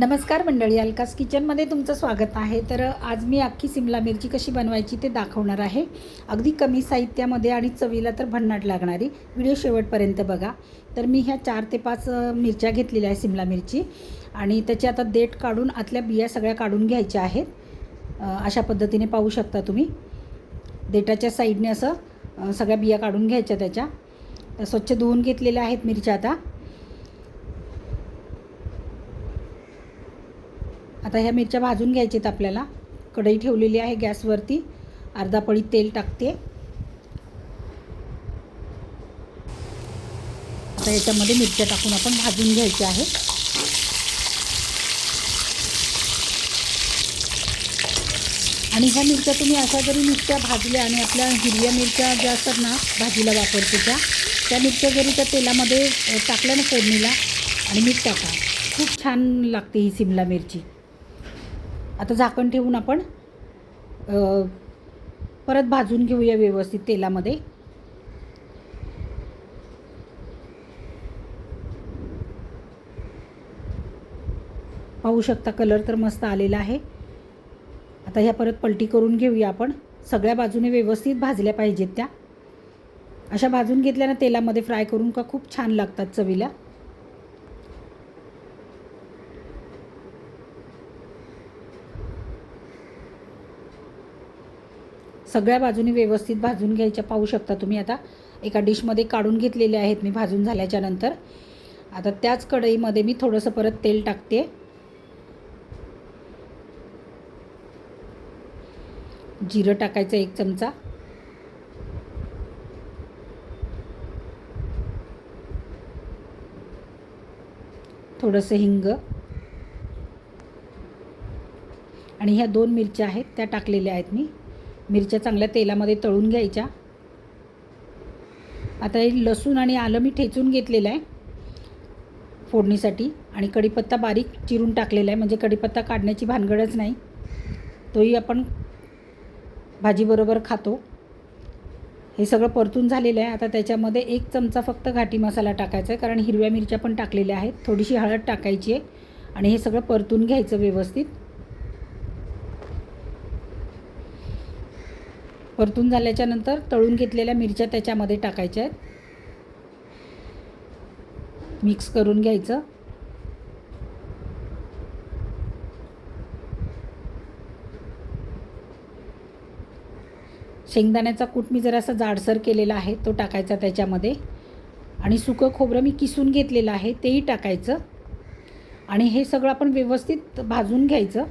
नमस्कार मंडळी अलकास किचनमध्ये तुमचं स्वागत आहे. तर आज मी अख्खी सिमला मिरची कशी बनवायची ते दाखवणार आहे. अगदी कमी साहित्यामध्ये आणि चवीला तर भन्नाट लागणारी. व्हिडिओ शेवटपर्यंत बघा. तर मी ह्या चार ते पाच मिरच्या घेतलेल्या आहे सिमला मिरची. आणि त्याची आता देठ काढून आतल्या बिया सगळ्या काढून घ्यायच्या आहेत. अशा पद्धतीने पाहू शकता तुम्ही. देठाच्या साईडने असं सगळ्या बिया काढून घ्यायच्या त्याच्या. स्वच्छ धुवून घेतलेल्या आहेत मिरच्या आता. आता ह्या मिरच्या भाजून घ्यायच्यात आपल्याला. कढई ठेवलेली आहे गॅसवरती. अर्धा पळी तेल टाकते. आता याच्यामध्ये मिरच्या टाकून आपण भाजून घ्यायच्या आहेत आणि ह्या मिरच्या तुम्ही अशा जरी नुसत्या भाजल्या आणि आपल्या हिरव्या मिरच्या ज्या असतात ना भाजीला वापरतो त्या त्या मिरच्या जरी त्या तेलामध्ये टाकल्या ना फोडणीला आणि मीठ टाका. खूप छान लागते ही सिमला मिरची. आता झाकण ठेवून आपण परत भाजून घेऊया व्यवस्थित तेलामध्ये. पाहू शकता कलर तर मस्त आलेला आहे. आता ह्या परत पलटी करून घेऊया आपण. सगळ्या बाजूने व्यवस्थित भाजल्या पाहिजेत त्या. अशा भाजून घेतल्यानं तेलामध्ये फ्राय करून का खूप छान लागतात चवीला. सगळ्या बाजूनी व्यवस्थित भाजून घ्यायच्या. पाहू शकता तुम्ही आता. एका डिशमध्ये काढून घेतलेले आहेत मी भाजून झाल्याच्यानंतर. आता त्याच कढईमध्ये मी थोडंसं परत तेल टाकते. जिरं टाकायचं एक चमचा. थोडंसं हिंग. आणि ह्या दोन मिरच्या आहेत त्या टाकलेल्या आहेत मी. मिरच्या चांगल्या तेलामध्ये तळून घ्यायच्या. आता हे लसूण आणि आलं मी ठेचून घेतलेलं आहे. फोडणीसाठी. आणि कढीपत्ता बारीक चिरून टाकलेला आहे. म्हणजे कढीपत्ता काढण्याची भानगडच नाही. तोही आपण भाजीबरोबर खातो. हे सगळं परतून झालेलं आहे. आता त्याच्यामध्ये एक चमचा फक्त घाटी मसाला टाकायचा आहे. कारण हिरव्या मिरच्या पण टाकलेल्या आहेत. थोडीशी हळद टाकायची आहे. आणि हे सगळं परतून घ्यायचं व्यवस्थित. परतून झाल्याच्यानंतर तळून घेतलेल्या मिरच्या त्याच्यामध्ये टाकायच्या आहेत. मिक्स करून घ्यायचं. शेंगदाण्याचा कूट मी जरासा जाडसर केलेला आहे तो टाकायचा त्याच्यामध्ये. आणि सुकं खोबरं मी किसून घेतलेलं आहे तेही टाकायचं. आणि हे सगळं आपण व्यवस्थित भाजून घ्यायचं.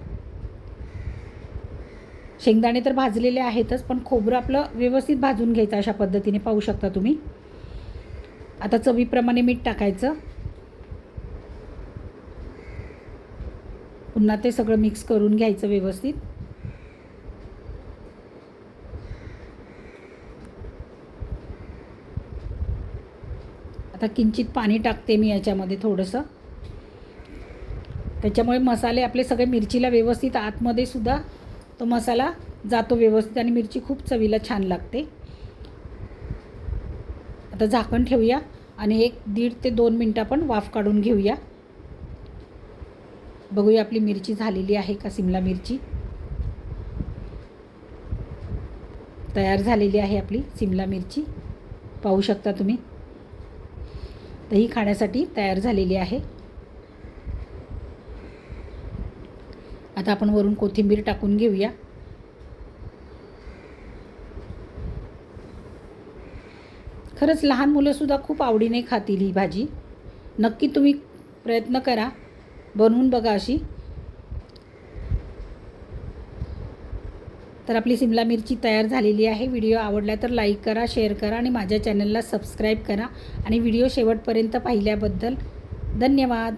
शेंगदाणे तर भाजलेले आहेतच पण खोबरं आपलं व्यवस्थित भाजून घ्यायचं अशा पद्धतीने पाहू शकता तुम्ही. आता चवीप्रमाणे मीठ टाकायचं. पुन्हा ते सगळं मिक्स करून घ्यायचं व्यवस्थित. आता किंचित पाणी टाकते मी याच्यामध्ये थोडंसं. त्याच्यामुळे मसाले आपले सगळे मिरचीला व्यवस्थित आतमध्ये सुद्धा तो मसाला जातो व्यवस्थित आणि मिरची खूप चवीला छान लागते. आता झाकण ठेवूया आणि एक दीड ते दोन मिनटं आपण वाफ काढून घेऊया. बघूया आपली मिरची झालेली आहे का सिमला मिरची. तयार झालेली आहे आपली सिमला मिरची. पाहू शकता तुम्ही. तर ही खाण्यासाठी तयार झालेली आहे. आता आपण वरून कोथिंबीर टाकून घेऊया. खरंच लहान मुलंसुद्धा खूप आवडीने खातील ही भाजी. नक्की तुम्ही प्रयत्न करा. बनवून बघा अशी. तर आपली सिमला मिरची तयार झालेली आहे. व्हिडिओ आवडला तर लाईक करा शेअर करा आणि माझ्या चॅनलला सबस्क्राईब करा. आणि व्हिडिओ शेवटपर्यंत पाहिल्याबद्दल धन्यवाद.